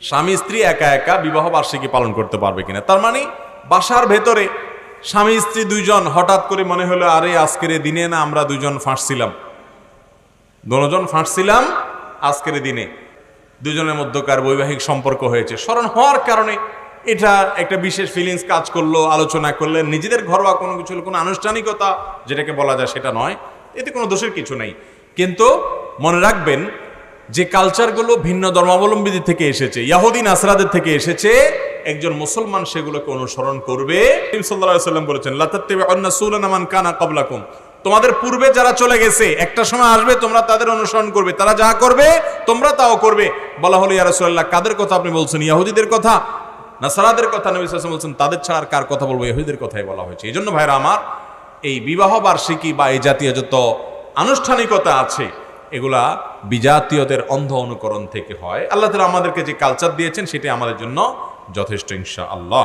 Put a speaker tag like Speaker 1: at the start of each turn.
Speaker 1: স্বামী স্ত্রী একা একা বিবাহ বার্ষিকী পালন করতে পারবে কিনা? তার মানে বাসার ভেতরে স্বামী স্ত্রী দুইজন হঠাৎ করে মনে হলো, আরে, আজকের দিনে না আমরা দুজন ফাঁসছিলাম। দোনোজন ফাঁসছিলাম আজকের দিনে। দুজনের মধ্যকার বৈবাহিক সম্পর্ক হয়েছে। স্মরণ হওয়ার কারণে এটা একটা বিশেষ ফিলিংস কাজ করল, আলোচনা করলেন নিজেদের ঘরোয়া কোনো কিছু কোনো আনুষ্ঠানিকতা, যেটাকে বলা যায় সেটা নয়, এতে কোনো দোষের কিছু নেই। কিন্তু মনে রাখবেন যে কালচারগুলো ভিন্ন ধর্মাবলম্বীদের থেকে এসেছে ইয়াহুদিন আসরাদের থেকে এসেছে, একজন মুসলমান সেগুলোকে অনুসরণ করবে। সাল্লাম বলেছেন কানা তোমাদের পূর্বে যারা চলে গেছে, একটা সময় আসবে, তোমরা তাদের অনুসরণ করবে। তারা যা করবে, তোমরা তাও করবে। বলা হলো, ইয়া রাসূলুল্লাহ, কাদের কথা আপনি বলছেন? ইয়াহুদিদের কথা? নাসারাদের কথা নবী ওয়াসাল্লাম বলছেন, তাদের ছাড়া কার কথা বলব? ইহুদিদের কথাই বলা হয়েছে। এই জন্য ভাইরা, আমার এই বিবাহ বার্ষিকী বা এই জাতীয় যত আনুষ্ঠানিকতা আছে এগুলা বিজাতীয়দের অন্ধ অনুকরণ থেকে হয়। আল্লাহ তালা আমাদেরকে যে কালচার দিয়েছেন সেটি আমাদের জন্য যথেষ্ট ইনশা আল্লাহ